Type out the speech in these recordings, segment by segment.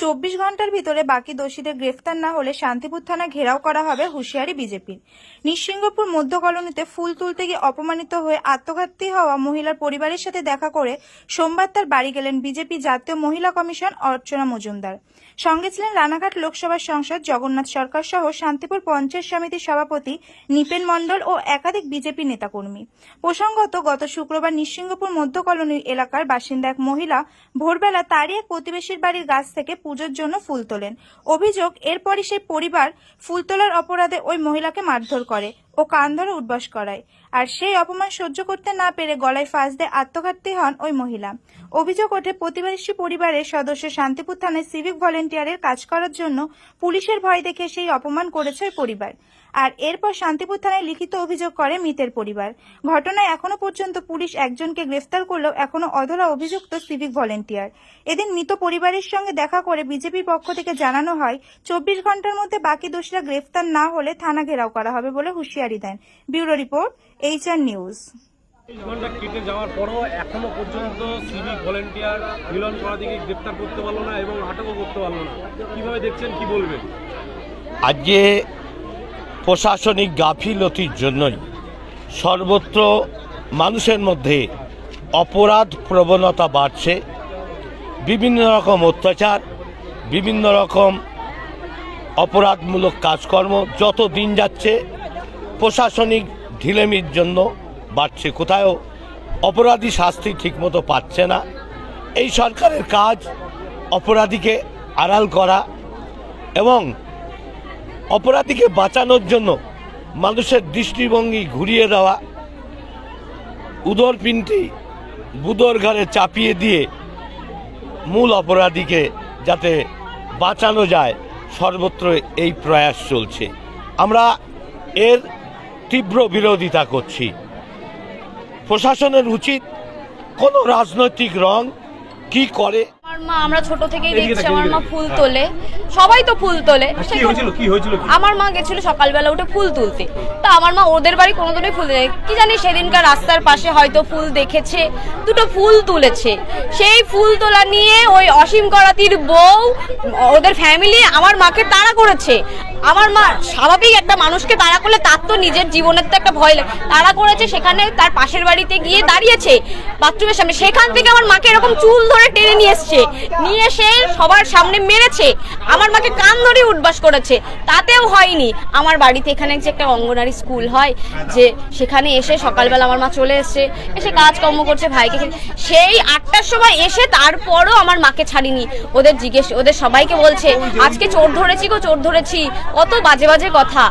চব্বিশ ঘণ্টার ভিতরে বাকি দোষীদের গ্রেফতার না হলে শান্তিপুর থানা ঘেরাও করা হবে হুঁশিয়ারি বিজেপির। নিঃসিংহপুর মধ্য কলোনিতে ফুল তুলতে গিয়ে অপমানিত হয়ে আত্মঘাতী হওয়া মহিলার পরিবারের সাথে দেখা করে সোমবার তার বাড়ি গেলেন বিজেপি জাতীয় মহিলা কমিশন অর্চনা মজুমদার। সঙ্গে ছিলেন রানাঘাট লোকসভার সাংসদ জগন্নাথ সরকার সহ শান্তিপুর পঞ্চায়েত সমিতির সভাপতি নিপেন মণ্ডল ও একাধিক বিজেপি নেতাকর্মী। প্রসঙ্গত, গত শুক্রবার নিঃসিংহপুর মধ্য কলোনির এলাকার বাসিন্দা এক মহিলা ভোরবেলা তারই এক প্রতিবেশীর বাড়ির গাছ থেকে পুজোর জন্য ফুল তোলেন। অভিযোগ, এরপরই সেই পরিবার ফুল তোলার অপরাধে ওই মহিলাকে মারধর করে। ও কান ধরে উঠবাস করায়। আর সেই অপমান সহ্য করতে না পেরে গলায় ফাঁস দিয়ে আত্মঘাতী হন ওই মহিলা। অভিযোগ ওঠে, প্রতিবেশী পরিবারের সদস্য শান্তিপুর থানায় সিভিক ভলেন্টিয়ারের কাজ করার জন্য পুলিশের ভয় দেখে সেই অপমান করেছে পরিবার। আর এরপর শান্তিপুর থানায় লিখিত অভিযোগ করে মৃতের পরিবার। ঘটনায় এখনও পর্যন্ত পুলিশ একজনকে গ্রেফতার করলেও এখনও অধরা অভিযুক্ত সিভিক ভলেন্টিয়ার এদিন মৃত পরিবারের সঙ্গে দেখা করে বিজেপির পক্ষ থেকে জানানো হয়, চব্বিশ ঘণ্টার মধ্যে বাকি দোষীরা গ্রেফতার না হলে থানা ঘেরাও করা হবে বলে হুঁশিয়ারি দেন। Bureau report HR news. ঘণ্টা কেটে যাওয়ার পরও এখনও পর্যন্ত সিভিক ভলেন্টিয়ার মিলন করাদিকে গ্রেপ্তার করতে পারল না এবং আটকও করতে পারল না। কীভাবে দেখছেন কি বলবেন? আজকে প্রশাসনিক গাফিলতির জন্যই সর্বত্র মানুষের মধ্যে অপরাধ প্রবণতা বাড়ছে। বিভিন্ন রকম অত্যাচার বিভিন্ন রকম অপরাধমূলক কাজকর্ম যত দিন যাচ্ছে প্রশাসনিক ঢিলেমির জন্য বাড়ছে কোথাও অপরাধী শাস্তি ঠিকমতো পাচ্ছে না। এই সরকারের কাজ অপরাধীকে আড়াল করা এবং অপরাধীকে বাঁচানোর জন্য মানুষের দৃষ্টিভঙ্গি ঘুরিয়ে দেওয়া উদর পিনটি বুদর ঘাড়ে চাপিয়ে দিয়ে মূল অপরাধীকে যাতে বাঁচানো যায়, সর্বত্র এই প্রয়াস চলছে। আমরা এর তীব্র বিরোধিতা করছি। প্রশাসনের উচিত কোনো রাজনৈতিক রং কি করে? আমার মা আমরা ছোট থেকেই দেখছি আমার মা ফুল। তোলে। সবাই তো ফুল তোলে? আমার মা গেছিল সকালবেলা উঠে ফুল তুলতে। তো আমার মা ওদের বাড়ি কোনোদিনই ফুল দেয় কি জানি সেদিনকার রাস্তার পাশে হয়তো ফুল দেখেছে দুটো ফুল তুলেছে। সেই ফুল তোলা নিয়ে ওই অসীম করাতির বউ ওদের ফ্যামিলি আমার মাকে তাড়া করেছে। আমার মা স্বাভাবিক একটা মানুষকে তাড়া করলে তার তো নিজের জীবনের তো একটা ভয় লাগে তাড়া করেছে, সেখানে তার পাশের বাড়িতে গিয়ে দাঁড়িয়েছে বাথরুমের সামনে। সেখান থেকে আমার মাকে এরকম চুল ধরে টেনে নিয়ে এসছে। নিয়ে এসে সবার সামনে মেরেছে। আমার মাকে কান ধরে উঠবাস করেছে। তাতেও হয়নি। আমার বাড়িতে এখানে যে একটা অঙ্গনারী স্কুল হয়, যে সেখানে এসে সকালবেলা আমার মা চলে এসছে। এসে কাজকর্ম করছে, ভাইকে সেই আটটার সময় এসে তারপরও আমার মাকে ছাড়িনি। ওদের জিজ্ঞেস, ওদের সবাইকে বলছে, আজকে চোর ধরেছি গো, চোর ধরেছি। কত বাজে বাজে কথা।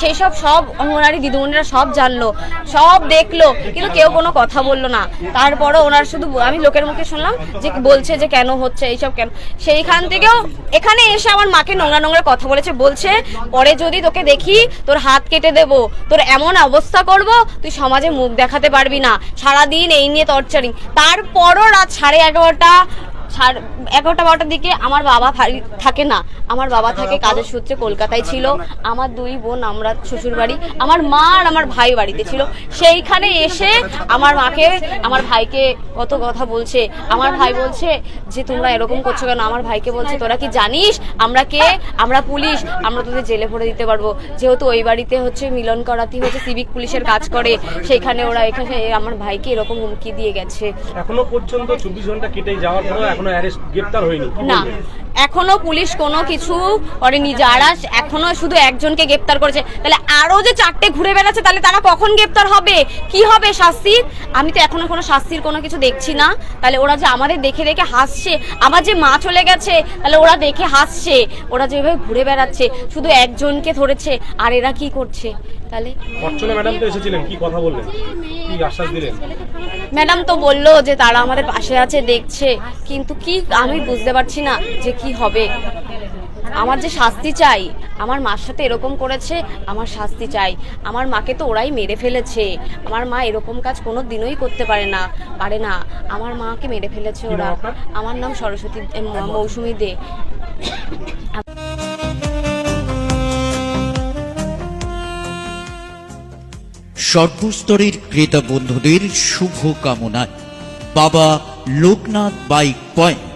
সেই সব সব অঙ্গনারী দিদিমণিরা সব জানলো, সব দেখল, কিন্তু কেউ কোনো কথা বলল না। তারপরও ওনার শুধু আমি লোকের মুখে শুনলাম যে বলছে যে কেন হচ্ছে, এইসব কেন। সেইখান থেকেও এখানে এসে আমার মাকে নোংরা নোংরা কথা বলেছে, বলছে, পরে যদি তোকে দেখি, তোর হাত কেটে দেব, তোর এমন অবস্থা করব, তুই সমাজে মুখ দেখাতে পারবি না। সারাদিন এই নিয়ে টর্চারিং তারপরও রাত সাড়ে এগারোটা সাড়ে এগারোটা বারোটার দিকে আমার বাবা থাকে না। আমার বাবা থাকে কাজের সূত্রে কলকাতায় ছিল। আমার দুই বোন আমরা শ্বশুর বাড়ি আমার মা আর আমার ভাই বাড়িতে ছিল। সেইখানে এসে আমার মাকে আমার ভাইকে কত কথা বলছে। আমার ভাই বলছে যে তোমরা এরকম করছ কেন? আমার ভাইকে বলছে তোরা কি জানিস? আমরা কে? আমরা পুলিশ। আমরা তোদের জেলে ভরে দিতে পারব। যেহেতু ওই বাড়িতে হচ্ছে মিলন করাতি হচ্ছে সিভিক পুলিশের কাজ করে সেইখানে ওরা এখানে আমার ভাইকে এরকম হুমকি দিয়ে গেছে। এখনও পর্যন্ত চব্বিশ ঘণ্টা কেটে যাওয়ার পরও এখনও অ্যারেস্ট গ্রেপ্তার হয়নি না? এখনও পুলিশ কোনো কিছু করেনি যারা এখনও শুধু একজনকে গ্রেপ্তার করেছে। তাহলে আরও যে চারটে ঘুরে বেড়াচ্ছে তাহলে তারা কখন গ্রেপ্তার হবে? কি হবে শাস্তির আমি তো এখনও কোনো শাস্তির কোনো কিছু দেখছি না। তাহলে ওরা যে আমাদের দেখে দেখে হাসছে আমার যে মা চলে গেছে তাহলে ওরা দেখে হাসছে ওরা যেভাবে ঘুরে বেড়াচ্ছে শুধু একজনকে ধরেছে আর এরা কি করছে? তাহলে ম্যাডাম তো এসেছিলেন কি কথা বললেন? কি আশ্বাস দিলেন? ম্যাডাম তো বলল যে তারা আমাদের পাশে আছে দেখছে কিন্তু কি আমি বুঝতে পারছি না যে কি হবে? আমার যে শাস্তি চাই আমার মার সাথে এরকম করেছে আমার শাস্তি চাই। আমার মাকে তো ওরাই মেরে ফেলেছে। আমার মা এরকম কাজ কোনো দিনই করতে পারে না। পারে না। আমার মাকে মেরে ফেলেছে ওরা। আমার নাম সরস্বতী এ, মৌসুমী দে। সর্বস্তরের ক্রেতা বন্ধুদের শুভ কামনায় বাবা লোকনাথ বাইক পয়েন্ট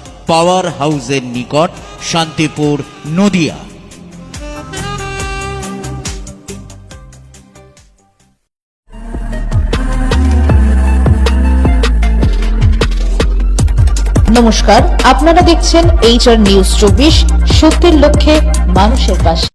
পাওয়ার হাউসের নিকট শান্তিপুর, নদিয়া। নমস্কার, আপনারা দেখছেন এইচআর নিউজ চব্বিশ, সত্যের লক্ষ্যে মানুষের পাশে।